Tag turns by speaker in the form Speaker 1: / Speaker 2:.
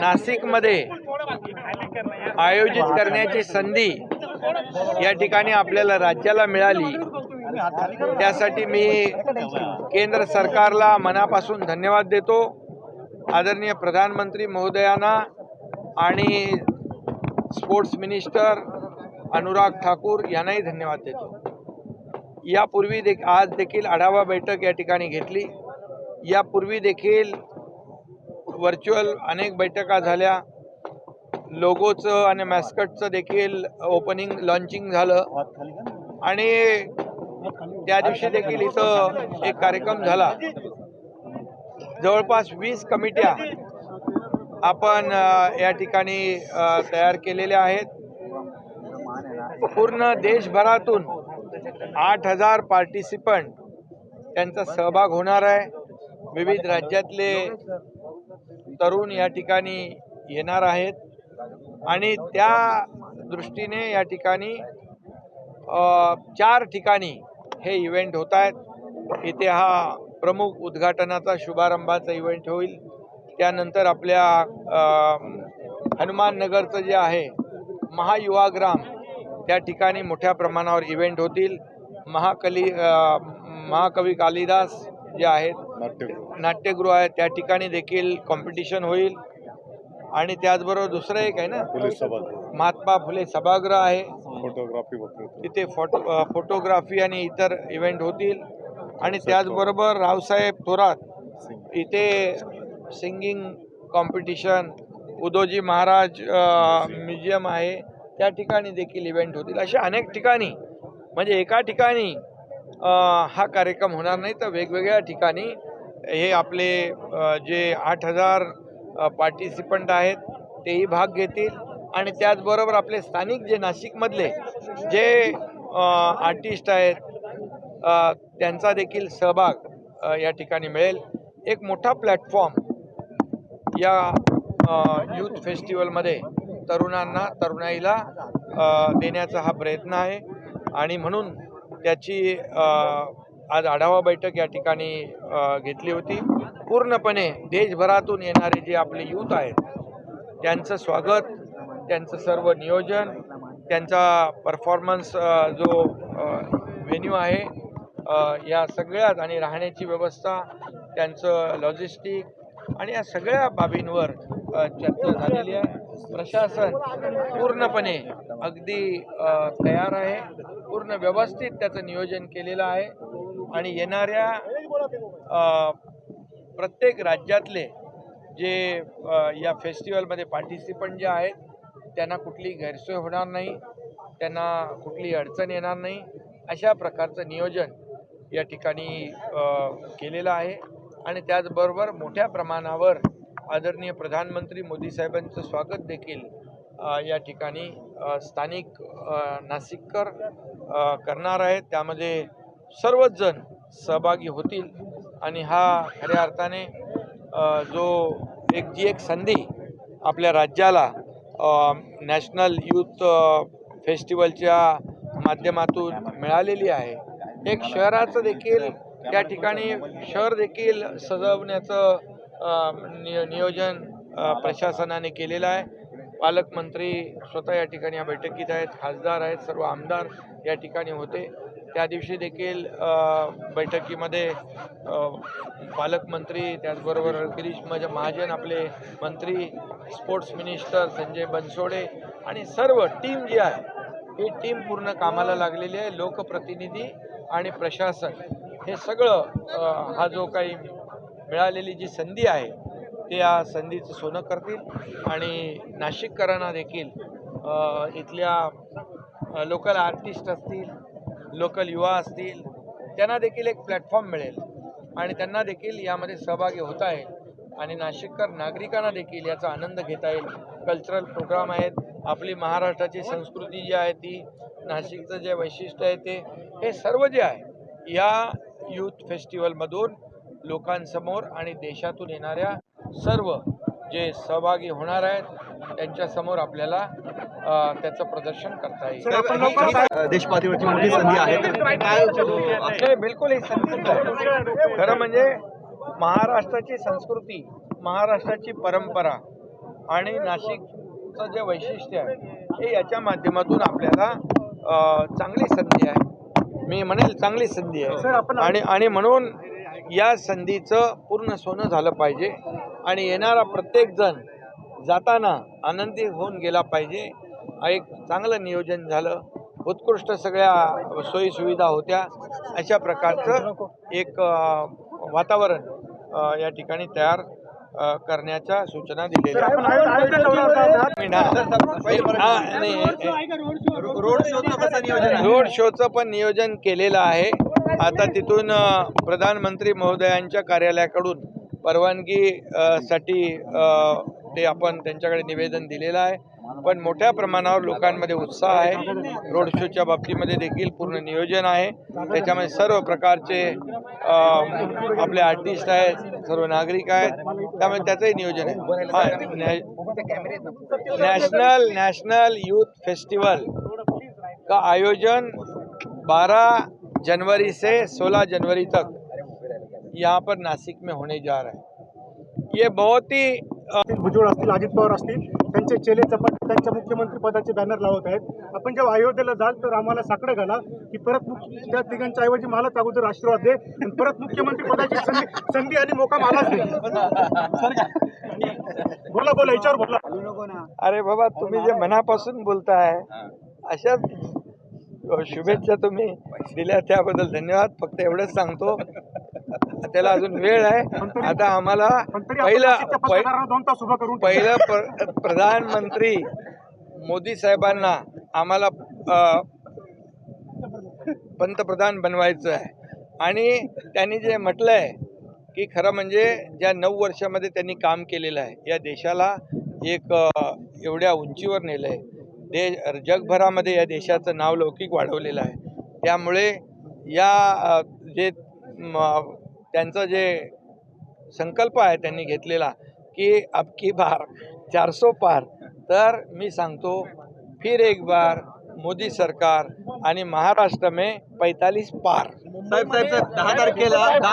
Speaker 1: नाशिकमध्ये आयोजित करण्याची संधी या ठिकाणी आपल्याला राज्याला मिळाली. त्यासाठी मी केंद्र सरकारला मनापासून धन्यवाद देतो. आदरणीय प्रधानमंत्री महोदयांना आणि स्पोर्ट्स मिनिस्टर अनुराग ठाकूर यांनाही धन्यवाद देतो. यापूर्वी दे आज देखील आढावा बैठक या ठिकाणी घेतली. यापूर्वी देखील व्हर्च्युअल अनेक बैठका झाल्या. लोगोचं आणि मॅस्कटचं देखील ओपनिंग लॉन्चिंग झालं. आणि त्या दिवशी देखील इथं एक कार्यक्रम झाला. जवळपास वीस कमिट्या आपण या ठिकाणी तयार केलेल्या आहेत. पूर्ण देशभरातून आठ हजार पार्टिसिपंट त्यांचा सहभाग होणार आहे. विविध राज्यातले तरुण या ठिकाणी येणार आहेत. आणि त्या दृष्टीने या ठिकाणी चार ठिकाणी हे इव्हेंट होत आहेत. इथे हा प्रमुख उद्घाटनाचा शुभारंभाचा इव्हेंट होईल. त्यानंतर आपल्या हनुमाननगरचं जे आहे महायुवाग्राम त्या ठिकाणी मोठ्या प्रमाणावर इव्हेंट होतील. महाकली महाकवी कालिदास जे आहेत नाट्यगृह. आहे. त्या ठिकाणी देखील कॉम्पिटिशन होईल. आणि त्याचबरोबर दुसरं एक आहे ना?
Speaker 2: पोलीस सभागृह.
Speaker 1: महात्मा फुले सभागृह आहे.
Speaker 2: फोटोग्राफी
Speaker 1: तिथे फोटो फोटोग्राफी आणि इतर इव्हेंट होतील. आणि त्याचबरोबर रावसाहेब थोरात इथे singing competition Udoji Maharaj museum आहे. त्या ठिकाणी देखील इव्हेंट होतील. अशा अनेक ठिकाणी. म्हणजे एका ठिकाणी हा कार्यक्रम होणार नाही. तर वेगवेगळ्या ठिकाणी हे आपले जे आठ हजार पार्टिसिपंट आहेत तेही भाग घेतील. आणि त्याचबरोबर आपले स्थानिक जे नाशिकमधले जे आर्टिस्ट आहेत त्यांचा देखील सहभाग या ठिकाणी मिळेल. एक मोठा प्लॅटफॉर्म या यूथ फेस्टिवलमध्ये तरुणांना तरुणाईला देण्याचा हा प्रयत्न आहे. आणि म्हणून त्याची आज आढावा बैठक या ठिकाणी घेतली होती. पूर्णपणे देशभरातून येणारे जे आपले यूथ आहेत त्यांचं स्वागत त्यांचं सर्व नियोजन त्यांचा परफॉर्मन्स जो व्हेन्यू आहे या सगळ्यात आणि राहण्याची व्यवस्था त्यांचं लॉजिस्टिक आणि या सगळ्या बाबींवर चर्चा झालेली आहे. प्रशासन पूर्णपणे अगदी तयार आहे. पूर्ण व्यवस्थित त्याचं नियोजन केलेलं आहे. आणि येणाऱ्या प्रत्येक राज्यातले जे या फेस्टिवलमध्ये पार्टिसिपंट जे आहेत त्यांना कुठली गैरसोय होणार नाही त्यांना कुठली अडचण येणार नाही अशा प्रकारचं नियोजन या ठिकाणी केलेलं आहे. आणि त्याचबरोबर मोठ्या प्रमाणावर आदरणीय प्रधानमंत्री मोदी साहेबांचं स्वागत देखील या ठिकाणी स्थानिक नासिककर नाशिककर करणार आहेत. त्यामध्ये सर्वच जण सहभागी होतील आणि हा खऱ्या अर्थाने जो एक जी एक संधी आपल्या राज्याला नॅशनल यूथ फेस्टिवलच्या माध्यमातून मिळालेली आहे. एक शहराचं देखील त्या ठिकाणी शहर देखील सजवण्याचं निय नियोजन प्रशासनाने केलेलं आहे. पालकमंत्री स्वतः या ठिकाणी या बैठकीत आहेत खासदार आहेत सर्व आमदार या ठिकाणी होते. त्या दिवशी देखील बैठकीमध्ये पालकमंत्री त्याचबरोबर गिरीश मज- महाजन आपले मंत्री स्पोर्ट्स मिनिस्टर संजय बनसोडे आणि सर्व टीम जी आहे ही टीम पूर्ण कामाला लागलेली आहे. लोकप्रतिनिधी आणि प्रशासन हे सगळं हा जो काही मिळालेली जी संधी आहे ते या संधीचं सोनं करतील. आणि नाशिककरांना देखील इथल्या लोकल आर्टिस्ट असतील लोकल युवा असतील त्यांना देखील एक प्लॅटफॉर्म मिळेल. आणि त्यांना देखील यामध्ये सहभागी होता येईल. आणि नाशिककर नागरिकांना देखील याचा आनंद घेता येईल. कल्चरल प्रोग्राम आहेत. आपली महाराष्ट्राची संस्कृती जी आहे ती नाशिकचं जे वैशिष्ट्य आहे ते हे सर्व जे आहे या यूथ फेस्टिवलमधून लोकांसमोर आणि देशातून येणाऱ्या सर्व जे सहभागी होणार आहेत त्यांच्यासमोर आपल्याला अ, त्याचं प्रदर्शन करता येईल.
Speaker 3: देश पातळीवरची मोठी संधी आहे.
Speaker 1: हे बिलकुल ही आहे खरं म्हणजे महाराष्ट्राची संस्कृती महाराष्ट्राची परंपरा आणि नाशिकचं जे वैशिष्ट्य आहे हे याच्या माध्यमातून आपल्याला अ, चांगली संधी आहे. मी म्हणेल चांगली संधी आहे. आणि आणि म्हणून या संधीचं पूर्ण सोनं झालं पाहिजे. आणि येणारा प्रत्येकजण जाताना आनंदी होऊन गेला पाहिजे. एक चांगलं नियोजन झालं. उत्कृष्ट सगळ्या सोयीसुविधा होत्या. अशा प्रकारचं एक वातावरण या ठिकाणी तयार करण्याच्या सूचना दिलेल्या
Speaker 3: रोड शोचं कसं नियोजन आहे?
Speaker 1: रोड शोचं पण नियोजन केलेलं आहे. आता तिथून प्रधानमंत्री महोदयांच्या कार्यालयाकडून परवानगी साठी ते आपण त्यांच्याकडे निवेदन दिलेलं आहे. पण मोठ्या प्रमाणावर लोकांमध्ये उत्साह आहे. रोड शोच्या बाबतीमध्ये देखील पूर्ण नियोजन आहे. त्याच्यामध्ये सर्व प्रकारचे आपले आर्टिस्ट आहेत सर्व नागरिक आहेत. त्यामुळे त्याचंही नियोजन आहे. नॅशनल नॅशनल यूथ फेस्टिवल का आयोजन 12 जनवरी से 16 जनवरी तक. यहाँ पर नासिक में होने जा रहा है। ये बहुत ही
Speaker 4: भुजबळ असतील अजित पवार असतील त्यांचे चेले चपाट त्यांच्या मुख्यमंत्री पदाचे बॅनर लावत आहेत. आपण जेव्हा अयोध्येला जाल तर आम्हाला साकडं घाला की परत त्या तिघांच्या ऐवजी मलाच अगोदर आशीर्वाद दे आणि परत मुख्यमंत्री पदाची संधी संधी आणि मोका मलाच दे बोला बोला याच्यावर बोला.
Speaker 1: अरे बाबा तुम्ही जे मनापासून बोलताय अशाच शुभेच्छा तुम्ही दिल्या त्याबद्दल धन्यवाद. फक्त एवढंच सांगतो त्याला अजून वेळ आहे. आता आम्हाला पहिलं. पहिलं प्र प्रधानमंत्री मोदी साहेबांना आम्हाला पंतप्रधान बनवायचं आहे. आणि त्यांनी जे म्हटलं आहे की खरं म्हणजे ज्या नऊ वर्षामध्ये त्यांनी काम केलेलं आहे या देशाला एक एवढ्या उंचीवर नेलं आहे दे जगभरामध्ये या देशाचं नाव लौकिक वाढवलेलं आहे. त्यामुळे या जे त्यांचं जे संकल्प आहे त्यांनी घेतलेला की अबकी बार चारसो पार. तर मी सांगतो फिर एक बार मोदी सरकार आणि महाराष्ट्र में पैतालीस पार.
Speaker 3: साहेब साहेब दहा तारखेला